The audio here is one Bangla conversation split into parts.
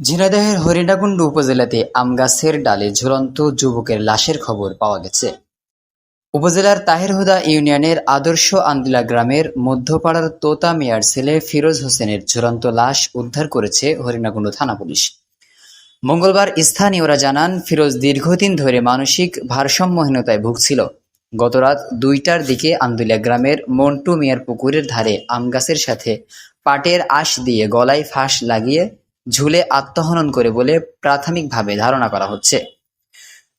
ঝিনাইদহের হরিণাকুণ্ডু উপজেলাতে আমগাছের ডালে ঝুলন্ত যুবকের লাশের খবর পাওয়া গেছে। উপজেলার তাহেরহুদা ইউনিয়নের আদর্শ আন্দিলা গ্রামের মধ্যপাড়ার তোতা মিয়ার ছেলে ফিরোজ হোসেনের ঝুলন্ত লাশ উদ্ধার করেছে হরিণাকুণ্ডু থানা পুলিশ। মঙ্গলবার স্থানীয়রা জানান, ফিরোজ দীর্ঘদিন ধরে মানসিক ভারসাম্যহীনতায় ভুগছিল। গতরাত দুইটার দিকে আন্দুলিয়া গ্রামের মন্টু মিয়ার পুকুরের ধারে আমগাছের সাথে পাটের আঁশ দিয়ে গলায় ফাঁস লাগিয়ে ঝুলে আত্মহনন করে বলে প্রাথমিকভাবে ধারণা করা হচ্ছে।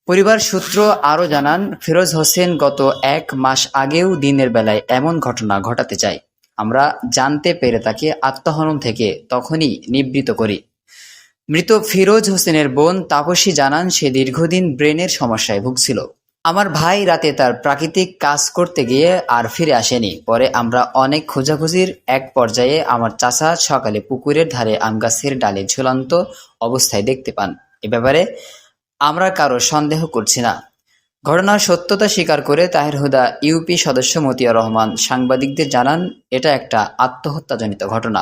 পরিবার সূত্র আরও জানান, ফিরোজ হোসেন গত এক মাস আগেও দিনের বেলায় এমন ঘটনা ঘটাতে চায়। আমরা জানতে পেরে তাকে আত্মহনন থেকে তখনই নিবৃত করি। মৃত ফিরোজ হোসেনের বোন তাপসী জানান, সে দীর্ঘদিন ব্রেনের সমস্যায় ভুগছিল। আমার ভাই রাতে তার প্রাকৃতিক কাজ করতে গিয়ে আর ফিরে আসেনি। পরে আমরা অনেক খোঁজাখুঁজির এক পর্যায়ে আমার চাচা সকালে পুকুরের ধারে আম গাছের ডালে ঝুলন্ত অবস্থায় দেখতে পান। এ ব্যাপারে আমরা কারও সন্দেহ করছি না। ঘটনার সত্যতা স্বীকার করে তাহের হুদা ইউপি সদস্য মতিয়া রহমান সাংবাদিকদের জানান, এটা একটা আত্মহত্যাজনিত ঘটনা।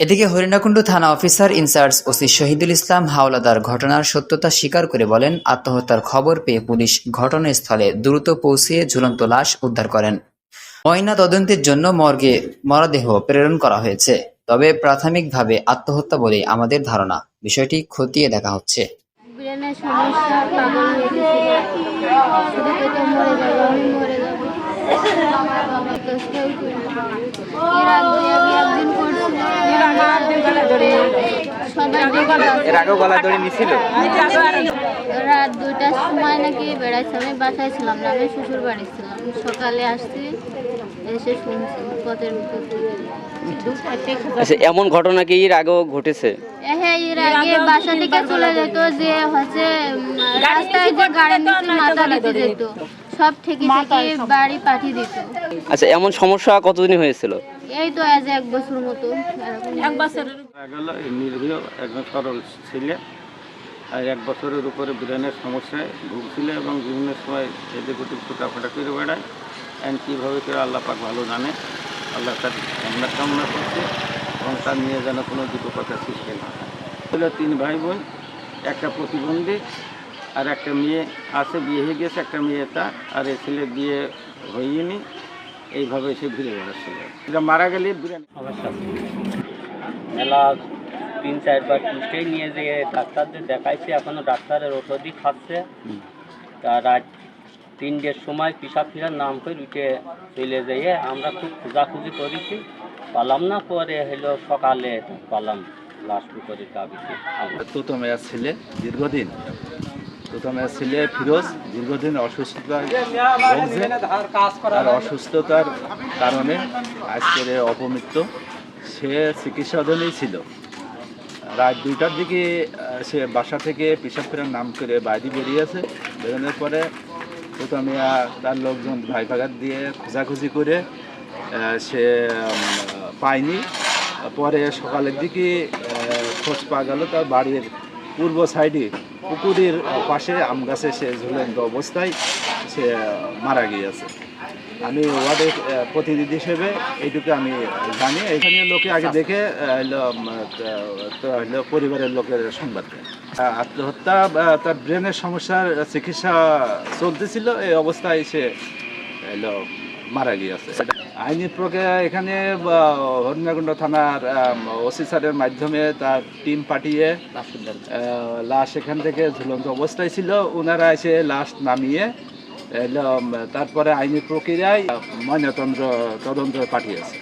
এদিকে হরিণাকুণ্ডু থানা officer in charge OC Shahidul Islam Howlader ঘটনার সত্যতা স্বীকার করে বলেন, আত্মহত্যার খবর পেয়ে পুলিশ ঘটনাস্থলে দ্রুত পৌঁছিয়ে ঝুলন্ত লাশ উদ্ধার করেন। ময়না তদন্তের জন্য মর্গে মরদেহ প্রেরণ করা হয়েছে, তবে প্রাথমিকভাবে আত্মহত্যা বলে আমাদের ধারণা। বিষয়টি খতিয়ে দেখা হচ্ছে। এর আগেও গলা দড়ি নিছিল রাত দুইটার সময় নাকি বেড়াইছে আমি বাসায় ছিলাম না আমি শ্বশুর বাড়ি ছিলাম। সকালে আসছি এসে শুনছি পথের আচ্ছা এমন ঘটনা কি এর আগেও ঘটেছে? হ্যাঁ এর আগে বাসা থেকে চলে যেত যে হচ্ছে রাস্তায় যে গাড়ি নিচে মাথা দিতে যেত সব থেকে থেকে বাড়ি পাঠিয়ে দিত। আচ্ছা এমন সমস্যা কতদিন হয়েছিল? এই তো আজ এক বছর মতো। এরকম গেল নির্ভীয় একজন সরল ছেলে। আর এক বছরের উপরে ব্রেনের সমস্যায় ভুগছিল এবং বিভিন্ন সময় এদিক ওদিক ফুটাফাটা করে বেড়ায়। অ্যান্ড কীভাবে করে আল্লাহ পাক ভালো জানে আল্লাহ তার কামনা কামনা করছে এবং তার নিয়ে যেন কোনো দুটো কথা সৃষ্টি না ছিল তিন ভাই বোন একটা প্রতিবন্ধী আর একটা মেয়ে আছে বিয়ে হয়ে গেছে একটা মেয়ে তার আর এ ছেলে বিয়ে হয়নি। এইভাবে সে ঘুরে বেড়াচ্ছিল। এটা মারা গেলে মেলা তিন চারবার টুস্টেই নিয়ে যেয়ে ডাক্তারদের দেখাইছে এখনও ডাক্তারের ওষুধই খাচ্ছে। তা রাত তিনটের সময় পিসাব ফিরার নাম করে উঠে চলে যেয়ে আমরা খুব খোঁজাখুঁজি করেছি। পালাম না পরে হলো সকালে পালাম লাশ পুকুরের গাবিতে তোতমেয়ার ছেলে দীর্ঘদিন? তোতমেয়ার ছেলে ফিরোজ দীর্ঘদিন অসুস্থতায় ভুগছে আর অসুস্থতার কারণে আজকের অপমৃত্যু সে চিকিৎসাধীনেই ছিল। রাত দুইটার দিকে সে বাসা থেকে পেশাব ফেরার নাম করে বাইরে বেরিয়েছে বেরোনোর পরে তোতমিয়া তার লোকজন ভাই ভাগাত দিয়ে খোঁজাখুঁজি করে সে পায়নি। পরে সকালের দিকে খোঁজ পাওয়া গেল তার বাড়ির পূর্ব সাইডে পুকুরের পাশে আম গাছে সে ঝুলন্ত অবস্থায় সে মারা গিয়েছে। আমি ওয়ার্ডের প্রতিনিধি হিসেবে এইটুকু আমি জানি। এখানে লোকে আগে দেখে পরিবারের লোকের সংবাদ। আত্মহত্যা তার ব্রেনের সমস্যার চিকিৎসা চলতেছিল, এই অবস্থায় সে মারা গিয়েছে। আইনি প্রক্রিয়া এখানে হরিণাকুণ্ড থানার ওসি স্যারের মাধ্যমে তার টিম পাঠিয়ে লাশ এখান থেকে ঝুলন্ত অবস্থায় ছিল। ওনারা এসে লাশ নামিয়ে তারপরে আইনি প্রক্রিয়ায় ময়নাতন্ত্র তদন্ত পাঠিয়েছে।